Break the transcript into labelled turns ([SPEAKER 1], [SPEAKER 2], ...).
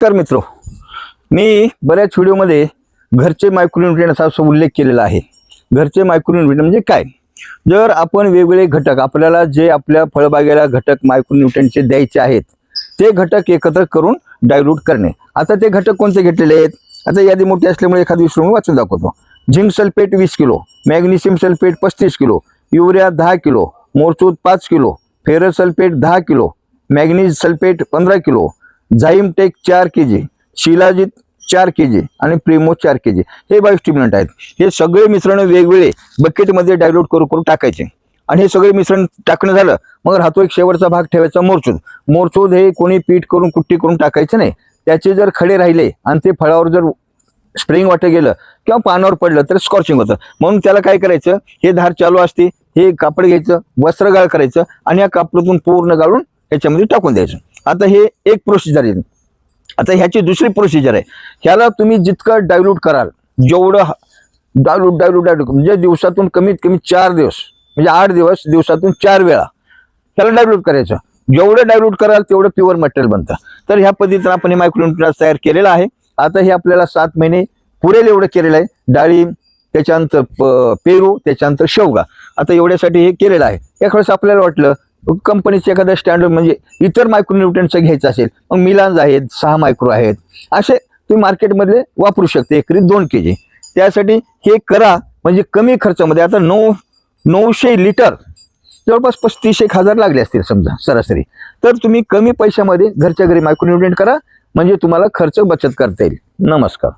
[SPEAKER 1] तर मित्र मी बऱ्याच व्हिडिओमध्ये घरचे मायक्रोन्युट्रिएंट असा उल्लेख केलेला आहे. घरचे मायक्रोन्युट्रिएंट म्हणजे काय? जर आपण वेगवेगळे घटक आपल्याला जे आपल्या फळबागेला घटक मायक्रोन्युट्रिएंटचे द्यायचे आहेत ते घटक एकत्र करून डायल्यूट करणे. आता ते घटक कोणते घेतलेले आहेत? आता यादी मोठी असल्यामुळे एखादी विसरून वाचून दाखवतो. झिंक सल्फेट वीस किलो मॅग्नेशियम सल्फेट पस्तीस किलो युरिया दहा किलो मोरचूत पाच किलो फेरस सल्फेट दहा किलो मॅग्नीज सल्फेट पंधरा किलो झाईमटेक चार के जी शिलाजीत चार के जी आणि प्रेमो चार के जी हे बायोस्टिम्युलंट आहेत. हे सगळे मिश्रण वेगवेगळे बकेटमध्ये डायल्यूट करू करून टाकायचे. आणि हे सगळे मिश्रण टाकणं झालं मग राहतो एक शेवटचा भाग ठेवायचा मोरचूद. मोरचूद हे कोणी पीठ करून कुट्टी करून टाकायचं नाही. त्याचे जर खडे राहिले आणि ते फळावर जर स्प्रिंग वाटे गेलं किंवा पानावर पडलं तर स्कॉर्चिंग होतं. म्हणून त्याला काय करायचं? हे धार चालू असते हे कापड घ्यायचं वस्त्रगाळ करायचं आणि या कापडातून पूर्ण गाळून याच्यामध्ये टाकून द्यायचं. आता हे एक प्रोसिजर आहे. आता ह्याची दुसरी प्रोसिजर आहे. ह्याला तुम्ही जितकं डायल्यूट कराल जेवढं डायल्यूट डायल्यूट डायल्यूट म्हणजे दिवसातून कमीत कमी चार दिवस म्हणजे आठ दिवस दिवसातून चार वेळा त्याला डायल्यूट करायचं. जेवढं डायल्यूट कराल तेवढं प्युअर मटेरियल बनतं. तर ह्या पद्धतीनं आपण हे तयार केलेला आहे. आता हे आपल्याला सात महिने पुरेल एवढं केलेलं आहे. डाळी त्याच्यानंतर पेरू त्याच्यानंतर शेवगा. आता एवढ्यासाठी हे केलेलं आहे. एखाद्यास आपल्याला वाटलं कंपनीचं एखादं स्टँडर्ड म्हणजे इतर मायक्रोन्युट्रियनचं घ्यायचं असेल मग मिलान्स आहेत सहा मायक्रो आहेत असे तुम्ही मार्केटमधले वापरू शकते एकरी दोन के जी त्यासाठी हे करा म्हणजे कमी खर्चामध्ये आता नऊ नऊशे लिटर जवळपास पस्तीस एक हजार लागले असतील समजा सरासरी. तर तुम्ही कमी पैशामध्ये घरच्या घरी मायक्रोन्युट्रिएंट करा म्हणजे तुम्हाला खर्च बचत करता येईल. नमस्कार.